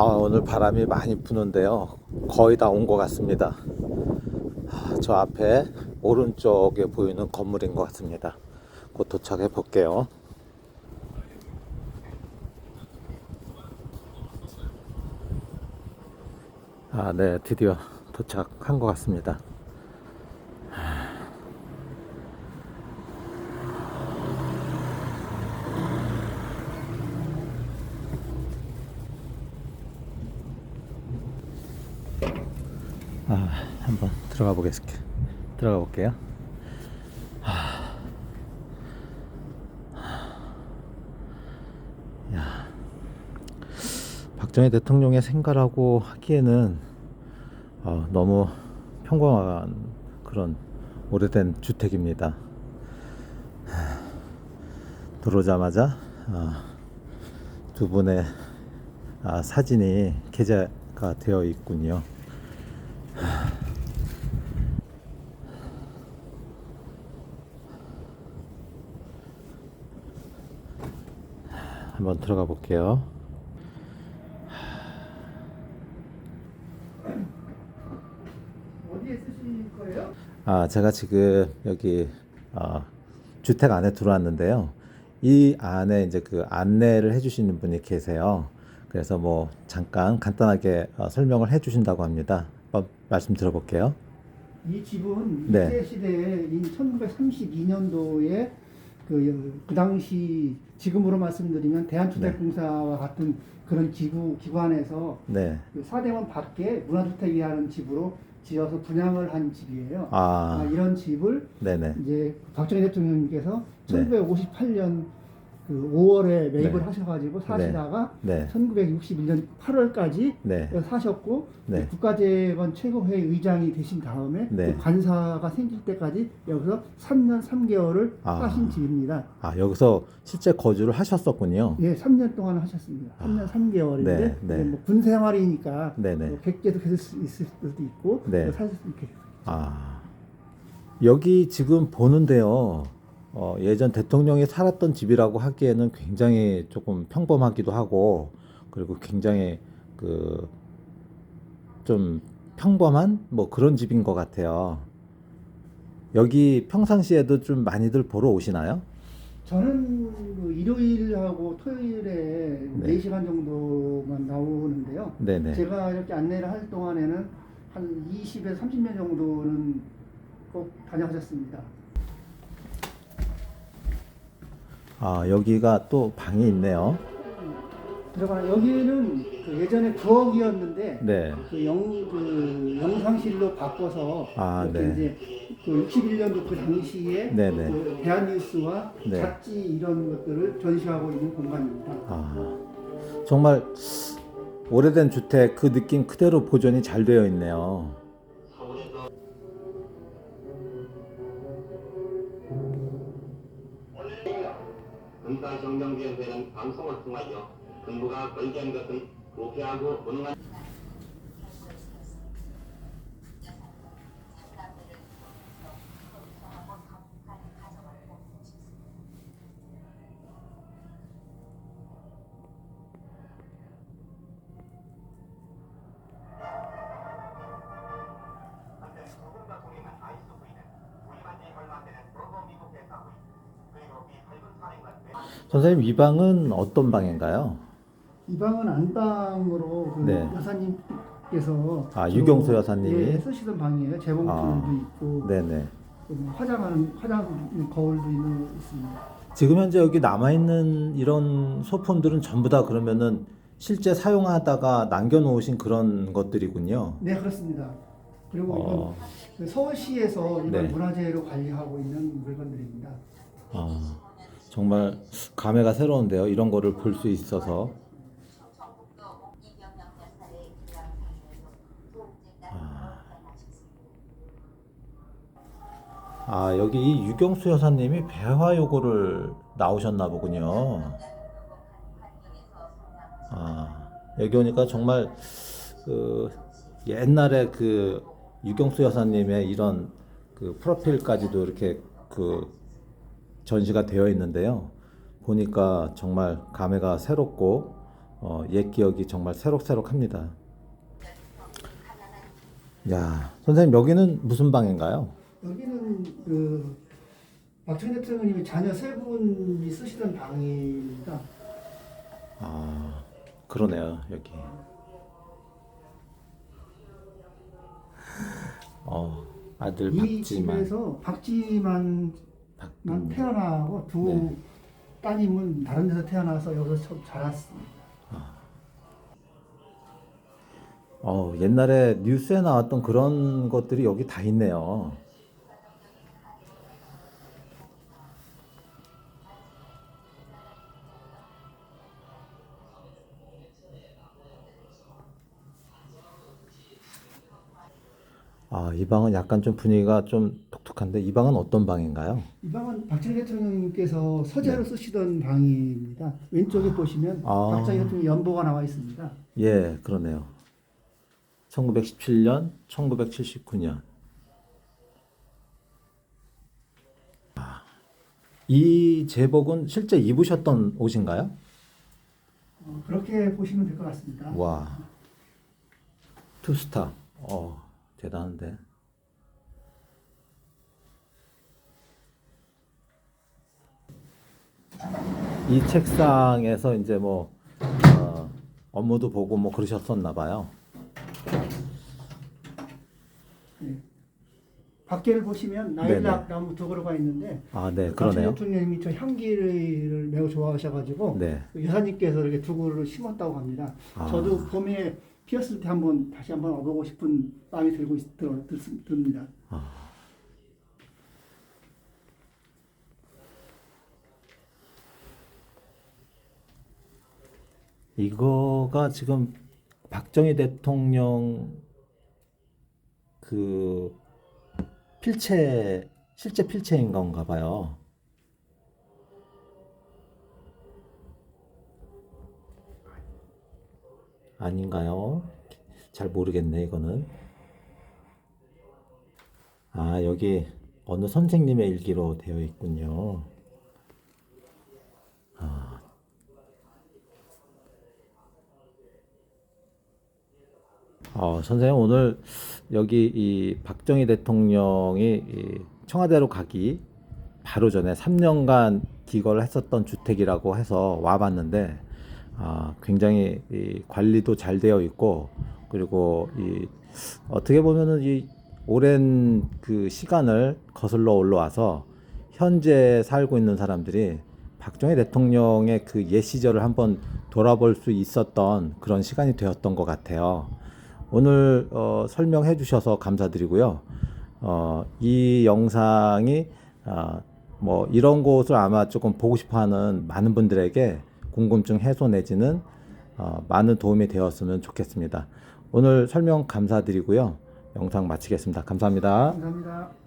아, 오늘 바람이 많이 부는데요. 거의 다 온 것 같습니다. 아, 저 앞에 오른쪽에 보이는 건물인 것 같습니다. 곧 도착해 볼게요. 아, 네, 드디어 도착한 것 같습니다. 아, 한번 들어가 보겠습니다. 들어가 볼게요. 하... 야, 박정희 대통령의 생가라고 하기에는 어, 너무 평범한 그런 오래된 주택입니다. 하, 들어오자마자 아, 두 분의 아, 사진이 게재가 되어 있군요. 한번 들어가 볼게요. 어디에 쓰실 거예요? 아, 제가 지금 여기 어, 주택 안에 들어왔는데요. 이 안에 이제 그 안내를 해주시는 분이 계세요. 그래서 뭐 잠깐 간단하게 어, 설명을 해주신다고 합니다. 한번 말씀 들어볼게요. 이 집은 네. 일제 시대인 1932년도에 그, 그 당시 지금으로 말씀드리면 대한주택공사와 같은 그런 기구 기관에서 네. 그 사대원 밖에 문화주택이라는 집으로 지어서 분양을 한 집이에요. 아, 아, 이런 집을 네네. 이제 박정희 대통령님께서 네. 1958년 그 5월에 매입을 네. 하셔가지고 사시다가 네. 1961년 8월까지 네. 사셨고 네. 국가재건 최고회의 의장이 되신 다음에 네. 그 관사가 생길 때까지 여기서 3년 3개월을 아. 사신 집입니다. 아, 여기서 실제 거주를 하셨었군요. 예, 3년 동안 하셨습니다. 3년 3개월인데 네, 네. 뭐 군 생활이니까 네 네. 뭐 백제도 계실 수 있을 수도 있고 네. 이렇게 아, 여기 지금 보는데요. 어, 예전 대통령이 살았던 집이라고 하기에는 굉장히 조금 평범하기도 하고, 그리고 굉장히 그, 좀 평범한 뭐 그런 집인 것 같아요. 여기 평상시에도 좀 많이들 보러 오시나요? 저는 그 일요일하고 토요일에 네. 4시간 정도만 나오는데요. 네네. 제가 이렇게 안내를 할 동안에는 한 20에서 30년 정도는 꼭 다녀가셨습니다. 아, 여기가 또 방이 있네요. 들어가 여기는 그 예전에 부엌이었는데 네. 그 영, 그 영상실로 바꿔서 아, 이렇게 네. 이제 그 61년도 그 당시에 네네. 그 대한뉴스와 네. 잡지 이런 것들을 전시하고 있는 공간입니다. 아, 정말 오래된 주택 그 느낌 그대로 보존이 잘 되어 있네요. 금사정경위원회는 방송을 통하여 정부가 걸개한 것은 부패하고 무능한 선생님 이 방은 어떤 방인가요? 이 방은 안방으로 그 네. 여사님께서 아, 유경수 여사님이? 예, 쓰시던 방이에요. 재봉틀도 아, 있고 네네. 그 화장하는 화장 거울도 있는 있습니다. 지금 현재 여기 남아 있는 이런 소품들은 전부 다 그러면은 실제 사용하다가 남겨놓으신 그런 것들이군요. 네 그렇습니다. 그리고 이건 어, 그 서울시에서 이걸 네. 문화재로 관리하고 있는 물건들입니다. 아, 정말 감회가 새로운데요. 이런 거를 볼 수 있어서. 아, 여기 이 유경수 여사님이 배화 요고를 나오셨나 보군요. 아, 여기 오니까 정말 그 옛날에 그 유경수 여사님의 이런 그 프로필까지도 이렇게 그 전시가 되어 있는데요. 보니까 정말 감회가 새롭고 어, 옛 기억이 정말 새록새록합니다. 야, 선생님 여기는 무슨 방인가요? 여기는 그 박정희 대통령님이 자녀 세 분이 쓰시던 방입니다. 아, 그러네요 여기. 어, 아들 이 박지만, 집에서 박지만 만 박빈. 태어나고 두 네. 따님은 다른 데서 태어나서 여기서 자랐습니다. 어, 옛날에 뉴스에 나왔던 그런 것들이 여기 다 있네요. 아, 이 방은 약간 좀 분위기가 좀 독특한데 이 방은 어떤 방인가요? 이 방은 박정희 대통령님께서 서재로 쓰시던 방입니다. 왼쪽에 보시면 네. 아. 박정희 대통령 연보가 나와 있습니다. 예, 그러네요. 1917년, 1979년. 아, 이 제복은 실제 입으셨던 옷인가요? 어, 그렇게 보시면 될 것 같습니다. 와, 투스타. 어, 대단한데. 이 책상에서 이제 뭐 어, 업무도 보고 뭐 그러셨었나 봐요. 밖에를 보시면 나일락 나무 두 그루가 있는데 아, 네, 그러네요. 대통령님이 저 향기를 매우 좋아하셔가지고 네. 그 여사님께서 이렇게 두 그루를 심었다고 합니다. 아. 저도 봄에 피었을 때 한번 다시 한번 와보고 싶은 마음이 들고 있, 들, 들, 듭니다. 이거가 지금 박정희 대통령 그 필체 실제 필체인 건가 봐요. 아닌가요? 잘 모르겠네 이거는. 아 여기 어느 선생님의 일기로 되어 있군요. 어, 선생님 오늘 여기 이 박정희 대통령이 이 청와대로 가기 바로 전에 3년간 기거를 했었던 주택이라고 해서 와봤는데 아, 굉장히 이 관리도 잘 되어 있고 그리고 이 어떻게 보면은 이 오랜 그 시간을 거슬러 올라와서 현재 살고 있는 사람들이 박정희 대통령의 그 옛 시절을 한번 돌아볼 수 있었던 그런 시간이 되었던 것 같아요. 오늘 어, 설명해 주셔서 감사드리고요. 어, 이 영상이 아, 뭐 이런 곳을 아마 조금 보고 싶어하는 많은 분들에게 궁금증 해소 내지는 어, 많은 도움이 되었으면 좋겠습니다. 오늘 설명 감사드리고요. 영상 마치겠습니다. 감사합니다. 감사합니다.